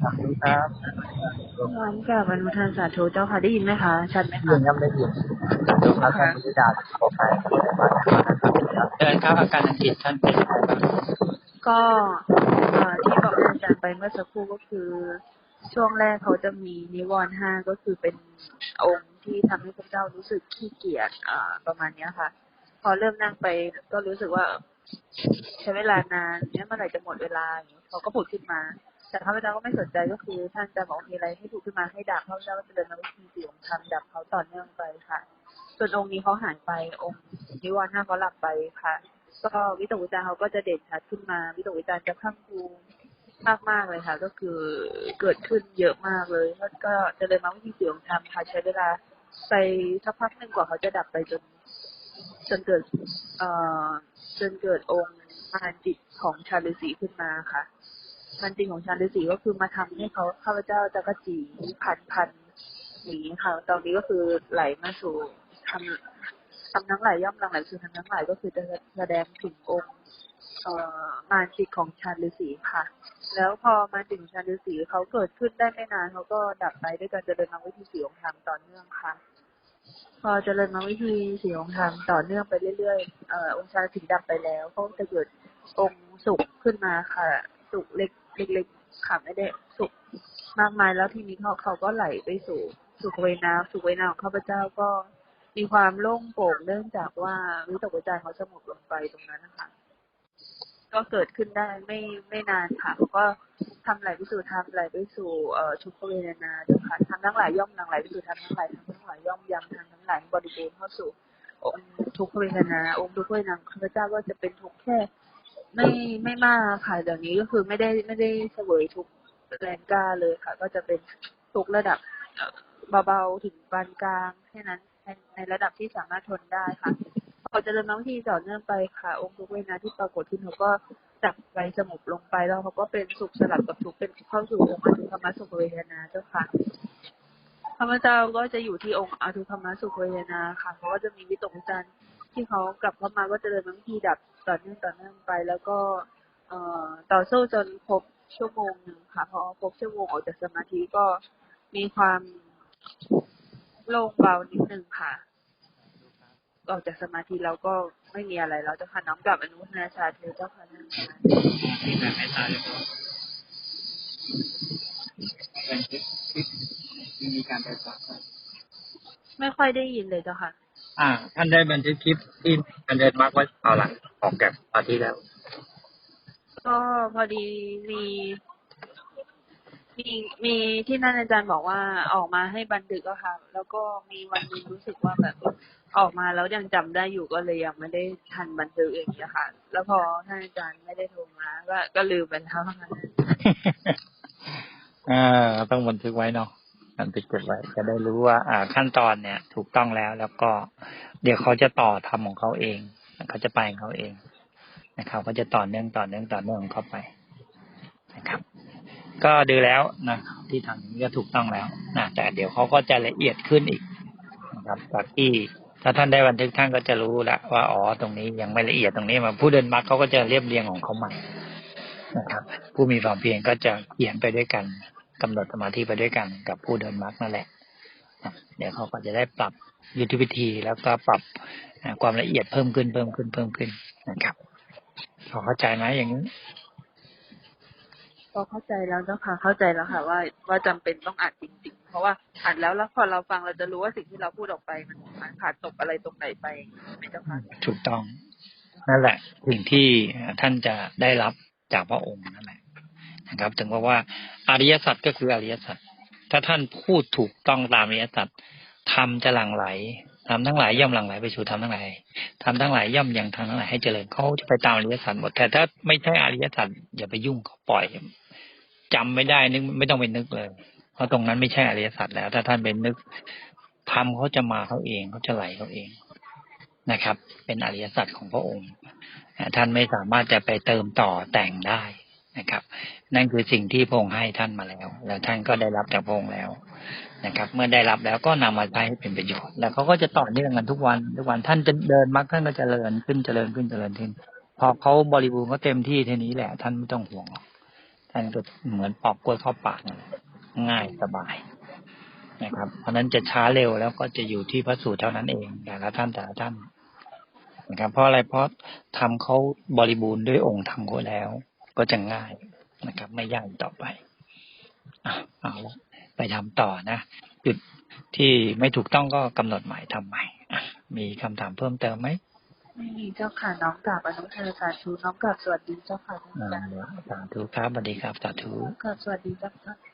สาธุครับน้อมกราบอนุทานสาธุเจ้าค่ะได้ยินไหมคะชัดไหมเรื่คะองย่ำได้ยินสาธุครับท่านพิดาขอไปครับเดินครับอาการทางจิตท่านเป็นยังไงบ้างก็เอ่อที่บอกอาจารย์ไปเมื่อสักครู่ก็คือ ช่วงแรกเขาจะมีนิวรณ์ห้าก็คือเป็นองค์ที่ทำให้พระเจ้ารู้สึกขี้เกียจอ่าประมาณเนี้ยค่ะ พอเริ่มนั่งไปก็รู้สึกว่าใช้เวลานานเนี่ยเมื่อไหร่จะหมดเวลาอย่างเงี้ยเขาก็ผุดขึ้นมา แต่พระเจ้าก็ไม่สนใจก็คือ ท่านจะบอกมีอะไรให้ผุดขึ้นมาให้ดับพระเจ้าก็จะเดินมาวิธีสี่องธรรมดับเขาต่อเนื่องไปค่ะ ส่วนองค์นี้เขาหายไปองค์นิวรณ์ห้าเขาหลับไปค่ะ ก็วิตกวิจารเขาก็จะเด่นชัดขึ้นมา วิตกวิจารจะข้างคูมากมากเลยค่ะ ก็คือเกิดขึ้นเยอะมากเลยแล้วก็จะเลยมาวิธีสี่องธรรมค่ะใช้เวลาไปสักพักหนึ่งกว่าเขาจะดับไปจนจนเกิด เอ่อจนเกิดองค์มารจิตของชาฤาษีขึ้นมาค่ะ มารจิตของชาฤาษีก็คือมาทำให้เขาข้าพเจ้าจะกระจีพันพันอย่างนี้ค่ะ ตอนนี้ก็คือไหลมาสู่ทำทำทั้งหลายย่อมหลังไหลสู่ทำทั้งหลายก็คือจะแสดงถึงองค์เอ่อมารจิตของชาฤาษีค่ะ แล้วพอมาถึงชาฤาษีเขาเกิดขึ้นได้ไม่นานเขาก็ดับไปด้วยการเจริญมรรควิธีสีองค์ธรรมต่อเนื่องค่ะ พอเจริญมรรควิธีสีองค์ธรรมต่อเนื่องไปเรื่อยๆเอ่อองค์ชาถึงดับไปแล้วก็จะเกิดองค์สุขขึ้นมาค่ะ สุขเล็ก เล็กๆค่ะไม่ได้สุขมากมายแล้วทีนี้เขาเขาก็ไหลไปสู่สุขเวนาสุขเวนาของข้าพเจ้าก็มีความโล่งโปร่งเนื่องจากว่าวิตกวิจารเขาสงบลงไปตรงนั้นนะคะก็เกิดขึ้นได้ไม่ไม่นานค่ะเขาก็ทำไหลไปสู่ทำไหลไปสู่เอ่อทุกขเวทนาเจ้าค่ะทำทั้งหลายย่อมนางไหลไปสู่ทำทั้งหลายทำทั้งหลายย่อมยังทำทั้งหลายบริบูรณ์เข้าสู่องค์ทุกขเวทนาองค์ทุกขเวทนาข้าพเจ้าก็จะเป็นทุกแค่ ไม่ไม่มากค่ะเดี๋ยวนี้ก็คือไม่ได้ไม่ได้เสวยทุกแรงกล้าเลยค่ะ ก็จะเป็นทุกระดับเบาๆถึงปานกลางแค่นั้นในในระดับที่สามารถทนได้ค่ะพอเจริญน้องที่ต่อเนื่องไปค่ะ องค์ทุกเวนาที่ปรากฏขึ้นเขาก็จับไปสงบลงไปแล้วเขาก็เป็นสุขสลับกับทุกเป็นเข้าสู่องค์อทุกขมสุขเวทนาเจ้าค่ะพระพุทธเจ้าก็จะอยู่ที่องค์อทุกขมสุขเวทนาค่ะเพราะว่าจะมีวิตกวิจารณ์ที่เขากลับเข้ามาก็เจริญน้องที่ดับ ต่อเนื่องต่อเนื่องไป แล้วก็เอ่อต่อสู้จนครบชั่วโมงหนึ่งค่ะพอครบชั่วโมงออกจากสมาธิก็มีความโล่งเบานิดนึงค่ะออกจากสมาธิแล้วก็ไม่มีอะไรแล้วเจ้าค่ะน้อมกลับอนุโมทนาสาธุเจ้าค่ะนั่นค่ะมีแต่เมตตาเลยครับเป็นคลิปคลิปที่มีการไปฟังไม่ค่อยได้ยินเลยเจ้าค่ะ อ่า ท่านได้บันทึกคลิปที่การเดินมาร์กไว้เอาหลัง ออกจากปาร์ตี้แล้ว ก็พอดีมีมีมีที่นั่นอาจารย์บอกว่าออกมาให้บันทึกอะค่ะ แล้วก็มีวันหนึงรู้สึกว่าแบบออกมาแล้วยังจำได้อยู่ก็เลยยังไม่ได้ทันบันทึกอย่างเงี้ยค่ะ แล้วพอท่านอาจารย์ไม่ได้โทรมาก็ก็ลืมไปแล้วค่ะอ่าต้องบันทึกไว้เนาะบันทึกเก็บไว้ จะได้รู้ว่า อ่าขั้นตอนเนี่ย ถูกต้องแล้วแล้วก็ เดี๋ยวเขาจะต่อทำของเขาเอง เขาจะไปของเขาเองนะครับเขาจะต่อเนื่องต่อเนื่องต่อเนื่องของเขาไปนะครับ ก็ดูแล้วนะที่ทำนี้ก็ถูกต้องแล้วนะแต่เดี๋ยวเขาก็จะละเอียดขึ้นอีกนะครับจากที่ถ้าท่านได้บันทึกท่านก็จะรู้ละว่าอ๋อตรงนี้ยังไม่ละเอียดตรงนี้มาผู้เดินมรรคเขาก็จะเรียบเรียงของเขาใหม่นะครับ ผู้มีความเพียรก็จะเขียนไปด้วยกันกำหนดสมาธิไปด้วยกันกับผู้เดินมรรคนั่นแหละ เดี๋ยวเขาก็จะได้ปรับยุทธวิธีแล้วก็ปรับอ่าความละเอียดเพิ่มขึ้นเพิ่มขึ้นเพิ่มขึ้นนะครับพอเข้าใจไหมอย่างนี้พอเข้าใจแล้วเจ้าค่ะเข้าใจแล้วค่ะ ว่าว่าจำเป็นต้องอ่านจริง ๆ เพราะว่าอ่านแล้วแล้วพอเราฟังเราจะรู้ว่าสิ่งที่เราพูดออกไปมันมันขาดตกอะไรตรงไหนไปไหมเจ้าค่ะถูกต้องนั่นแหละสิ่งที่ท่านจะได้รับจากพระองค์นั่นแหละนะครับ ถึงบอกว่าอริยสัจก็คืออริยสัจ ถ้าท่านพูดถูกต้องตามอริยสัจธรรมจะหลั่งไหลธรรมทั้งหลายย่อมหลั่งไหลไปสู่ธรรมทั้งหลายธรรมทั้งหลายย่อมยังธรรมทั้งหลายให้เจริญเขาจะไปตามอริยสัจหมดแต่ถ้าไม่ใช่อริยสัจอย่าไปยุ่งเขาปล่อยจำไม่ได้นึกไม่ต้องไปนึกเลย เพราะตรงนั้นไม่ใช่อริยสัจแล้ว ถ้าท่านเป็นนึกธรรมเขาจะมาเขาเองเขาจะไหลเขาเองนะครับ เป็นอริยสัจของพระองค์ท่านไม่สามารถจะไปเติมต่อแต่งได้ นะครับ นั่นคือสิ่งที่พระองค์ให้ท่านมาแล้ว แล้วท่านก็ได้รับจากพระองค์แล้วนะครับ เมื่อได้รับแล้วก็นำมาใช้ให้เป็นประโยชน์ แล้วเขาก็จะต่อเนื่องกันทุกวัน ทุกวันท่านจะเดินมรรคท่านก็จเจริญขึ้นเจริญขึ้นเจริญขึ้นพอเขาบริบูรณ์เขาเต็มที่เท่านี้แหละ ท่านไม่ต้องห่วงท่านก็เหมือนปอกกล้วยเข้าปากง่ายสบายนะครับ เพราะฉะนั้นจะช้าเร็วแล้วก็จะอยู่ที่พระสูตรเท่านั้นเองแต่ละท่านแต่ละท่านนะครับเพราะอะไรเพราะทำเขาบริบูรณ์ด้วยองค์ธรรมเขาแล้ว ก็จะง่ายนะครับ ไม่ยากอีกต่อไปอะเอาละไปทำต่อนะจุดที่ไม่ถูกต้องก็กำหนดหมายทำใหม่อะมีคำถามเพิ่มเติมไหมไม่มีเจ้าค่ะน้องกราบอนุโมทนาสาธุน้องกราบสวัสดีเจ้าค่ะท่านอ่าอาจารย์สาธุครับสวัสดีครับสาธุกราบสวัสดีเจ้าค่ะ